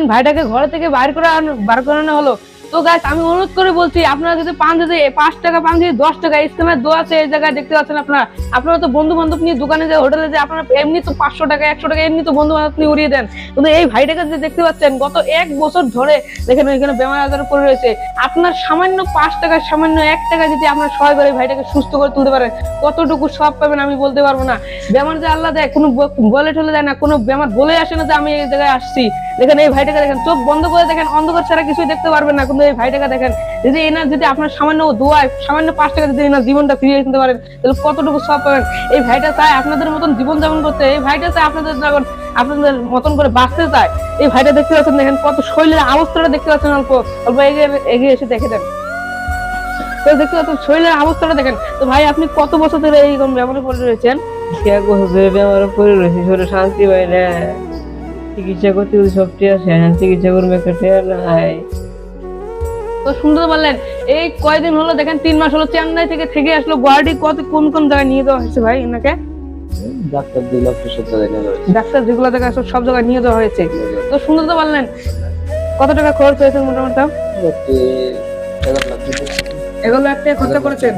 বললেন ভাইটাকে ঘর থেকে বাইর করে বার করানো হলো। তো গাছ আমি অনুরোধ করে বলছি, আপনারা যদি পান যদি পাঁচ টাকা, পান যদি দশ টাকা স্ক্যামের দোয়া আছে, এই জায়গায় দেখতে পাচ্ছেন আপনারা। আপনারা তো বন্ধু বান্ধব নিয়ে দোকানে যে, হোটেলে যে আপনারা এমনি তো পাঁচশো টাকা, একশো টাকা, এমনি তো বন্ধু বান্ধব নিয়ে উড়িয়ে দেন। কিন্তু এই ভাইটাকে যে দেখতে পাচ্ছেন, গত এক বছর ধরে দেখেন এখানে বেমার আজার পড়ে রয়েছে। আপনার সামান্য পাঁচ টাকা, সামান্য এক টাকা যদি আপনার সহায় করে ভাইটাকে সুস্থ করে তুলতে পারেন, কতটুকু সব পাবেন আমি বলতে পারব না। বেমার যে আল্লাহ দেয়, কোনো বলে ঠলে দেয় না, কোনো বেমার বলে আসে না যে আমি এই জায়গায় আসছি। দেখেন এই ভাইটাকে দেখেন, চোখ বন্ধ করে দেখেন, অন্ধকার ছাড়া কিছুই দেখতে পারবেন না। কিন্তু এই ভাইটাকে দেখেন যদি এনার যদি আপনার সামান্য দোয়ায়, সামান্য পাঁচ টাকা যদি এনার জীবনটা ফিরিয়ে দিতে পারেন, তাহলে কতটুকু সব পাবেন? এই ভাইটা চায় আপনাদের মতন জীবন যাপন করতে, এই ভাইটা চায় আপনাদের যখন আপনাদের মতন করে বাঁচতে চায়, এই ভাইটা দেখতে পাচ্ছেন, দেখেন কত শরীরের অবস্থাটা দেখতে পাচ্ছেন অল্প অল্প এগিয়ে এগিয়ে এসে দেখে দেন তো দেখতে পাচ্ছেন শরীরের অবস্থাটা দেখেন। তো ভাই, আপনি কত বছর ধরে এই ব্যবহার করে রয়েছেন? ধরে বেমার পড়ে রয়েছি? শরীরে শান্তি পাই না। চিকিৎসা করতে যদি সবটি আসে এখন চিকিৎসা করবে একটা টেয়ার নাই তো শুনতে পারলেন এই কয়দিন হলো দেখেন তিন মাস হলো চেন্নাই থেকে থেকে আসলো গুয়াহাটি কত কোন কোন জায়গায় নিয়ে দেওয়া হয়েছে ভাই এনাকে ডাক্তার দুই লক্ষ টাকা হয়েছে। ডাক্তার যেগুলো জায়গায় সব সব জায়গায় নিয়ে দেওয়া হয়েছে। তো শুনতে তো পারলেন কত টাকা খরচ হয়েছে মোটামুটি একটি এগারো লাখ টাকা লাখ খরচা করেছেন।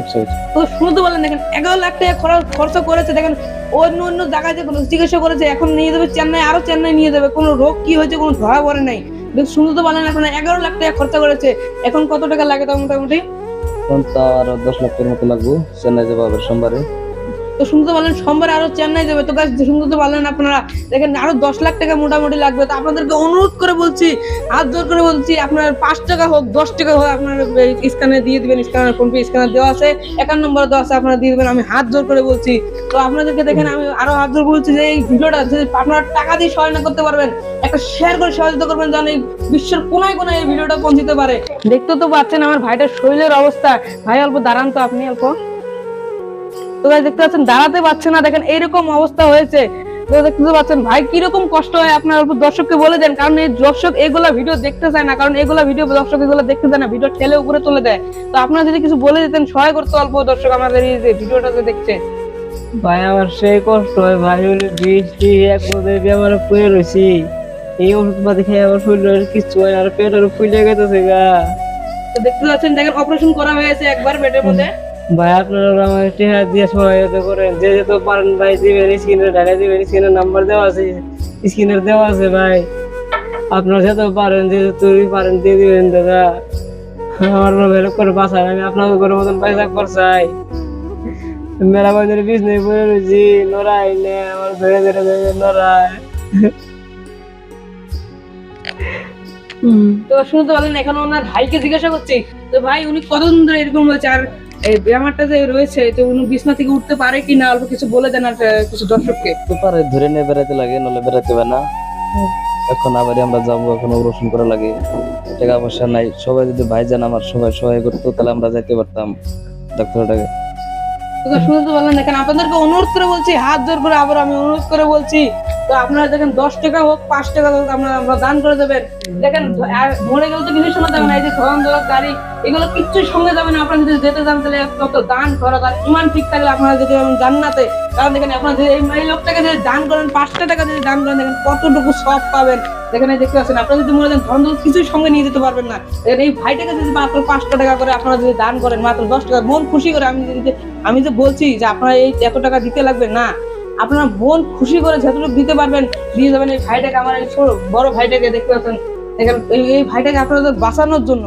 তো শুনতে দেখেন এগারো লাখ টাকা খরচ করেছে দেখেন অন্য অন্য জায়গায় যে চিকিৎসা করেছে এখন নিয়ে যাবে চেন্নাই আরও চেন্নাই নিয়ে যাবে। কোনো রোগ কি হয়েছে কোনো ধরা পড়ে নাই। শুনতে তো পারলেন আপনার এগারো লাখ টাকা খরচা করেছে। এখন কত টাকা লাগে তার মোটামুটি? এখন তো আরও দশ লাখের মতো লাগবো। চেন্নাই যাব আবার সোমবারে। তো শুনতে পারলেন, সোমবার আরও চেন্নাই যাবে। তো গাছ শুনতে তো পারলেন আপনারা, দেখেন আরও দশ লাখ টাকা মোটামুটি লাগবে। তো আপনাদেরকে অনুরোধ করে বলছি, হাত জোর করে বলছি, আপনার পাঁচ টাকা হোক, দশ টাকা হোক, আপনার স্ক্যানে দিয়ে দিবেন স্ক্যানার ফোন পে স্ক্যানার দেওয়া আছে, একান্ন নম্বর দেওয়া আছে, আপনারা দিয়ে দিবেন, আমি হাত জোর করে বলছি। তো আপনাদেরকে দেখেন, আমি আরও হাত জোর বলছি যে এই ভিডিওটা যদি আপনারা টাকা দিয়ে সহায়তা করতে পারবেন, একটা শেয়ার করে সহযোগিতা করবেন যেন এই বিশ্বের কোনায় কোনায় এই ভিডিওটা পৌঁছতে পারে। দেখতে তো পাচ্ছেন আমার ভাইটার শরীরের অবস্থা। ভাই, অল্প দাঁড়ান তো আপনি, অল্প। তো দেখতে পাচ্ছেন দাঁড়াতে পারছে না। দেখেন এইরকম অবস্থা হয়েছে। তো দেখতে পাচ্ছেন ভাই কীরকম কষ্ট হয় আপনার অল্প দর্শককে বলে দেন কারণ এই দর্শক এগুলা ভিডিও দেখতে চায় না। কারণ এগুলা ভিডিও দর্শক এগুলো দেখতে চায় না ভিডিও ঠেলে উপরে তুলে দেয়। তো আপনারা যদি কিছু বলে দিতেন সহায় করতে অল্প দর্শক আমাদের এই যে ভিডিওটা যে দেখছে। ভাই আমার সেই কষ্ট হয় ভাই হলে বৃষ্টি এক বেমারে পড়ে রয়েছি এই ওষুধ পাতি খেয়ে আমার শরীরের কিছু হয় আর পেটের ফুলে গেছে গা। তো দেখতে পাচ্ছেন দেখেন অপারেশন করা হয়েছে একবার পেটের মধ্যে। ভাই, আপনারা আমার টেহা দিয়ে সহায়তা করেন যে যে পারেন ভাই, দিবেন স্ক্রিনে ঢাকা দিবেন স্ক্রিনের নাম্বার দেওয়া আছে। স্ক্রিনের দেওয়া আছে ভাই। আপনারা যত পারেন, যে তুই পারেন, দিয়ে দিবেন, দাদা। আমার হেল্প করে বাঁচান, আমি আপনাদের করে মতন পয়সা করছাই মেলা বাজার বিজনেস বলে রয়েছি, নড়াই নে, আমার ধরে ধরে ধরে নড়াই। তো শুনতে পারলেন এখন ওনার ভাইকে জিজ্ঞাসা করছি। তো ভাই, উনি কতদিন ধরে এরকম হয়েছে? আর এই ব্যায়ামারটা যে রয়েছে তো উনি বিছনা থেকে উঠতে পারে কি না অল্প কিছু বলে দেন আর কিছু দর্শককে। তো পারে ধরে নিয়ে বেড়াতে লাগে নলে বেড়াতে পারে না। এখন আবার আমরা যাব এখন অপারেশন করা লাগে। টাকা পয়সা নাই সবাই যদি ভাইজান আমার সবাই সহায় করতো তাহলে আমরা যেতে পারতাম ডাক্তারটাকে শুনতে পারলেন দেখেন আপনাদেরকে অনুরোধ করে বলছি হাত জোর করে আবার আমি অনুরোধ করে বলছি তো আপনারা দেখেন, দশ টাকা হোক, পাঁচ টাকা হোক, আপনারা দান করে দেবেন। দেখেন মরে গেলে তো কিছু সময় যাবে না, এই যে ধরন দেওয়ার গাড়ি, এগুলো কিচ্ছুই সঙ্গে যাবে না। আপনারা যদি যেতে চান, তাহলে কত দান করা তার ইমান ঠিক থাকলে আপনারা যদি জান্নাতে কারণ দেখেন, আপনারা যদি এই লোকটাকে যদি দান করেন, পাঁচটা টাকা যদি দান করেন, দেখেন কতটুকু সব পাবেন। দেখেন, এই দেখতে পাচ্ছেন, আপনারা যদি মনে ধরন দেওয়ার কিছুই সঙ্গে নিয়ে যেতে পারবেন না। দেখেন, এই ভাইটাকে যদি মাত্র পাঁচটা টাকা করে আপনারা যদি দান করেন, মাত্র দশ টাকা, মন খুশি করে আমি যদি আমি যে বলছি যে আপনারা এই এত টাকা দিতে লাগবে, না। আপনারা মন খুশি করে যতটুকু দিতে পারবেন, দিয়ে যাবেন এই ভাইটাকে, আমার এই বড় ভাইটাকে দেখতে পাচ্ছেন। এই ভাইটাকে আপনাদের বাঁচানোর জন্য।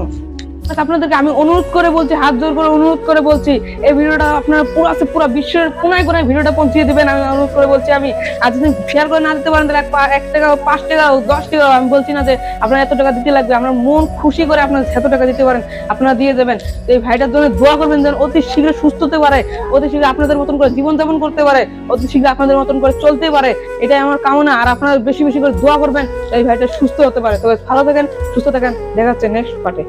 আপনাদেরকে আমি অনুরোধ করে বলছি, হাত জোর করে অনুরোধ করে বলছি, এই ভিডিওটা আপনারা পুরো আছে পুরো বিশ্বের কোনায় কোনায় ভিডিওটা পৌঁছিয়ে দেবেন। আমি অনুরোধ করে বলছি, আমি আর যদি শেয়ার করে না দিতে পারেন, তাহলে এক টাকা পাঁচ টাকা দশ টাকা আমি বলছি না যে আপনারা এত টাকা দিতে লাগবে আপনার মন খুশি করে আপনার এত টাকা দিতে পারেন, আপনারা দিয়ে দেবেন। এই ভাইটার জন্য দোয়া করবেন যেন অতি শীঘ্র সুস্থ হতে পারে, অতি শীঘ্র আপনাদের মতন করে জীবনযাপন করতে পারে, অতি শীঘ্র আপনাদের মতন করে চলতে পারে, এটাই আমার কামনা। আর আপনারা বেশি বেশি করে দোয়া করবেন, এই ভাইটা সুস্থ হতে পারে। তবে ভালো থাকেন, সুস্থ থাকেন। দেখা যাচ্ছে নেক্সট পার্টে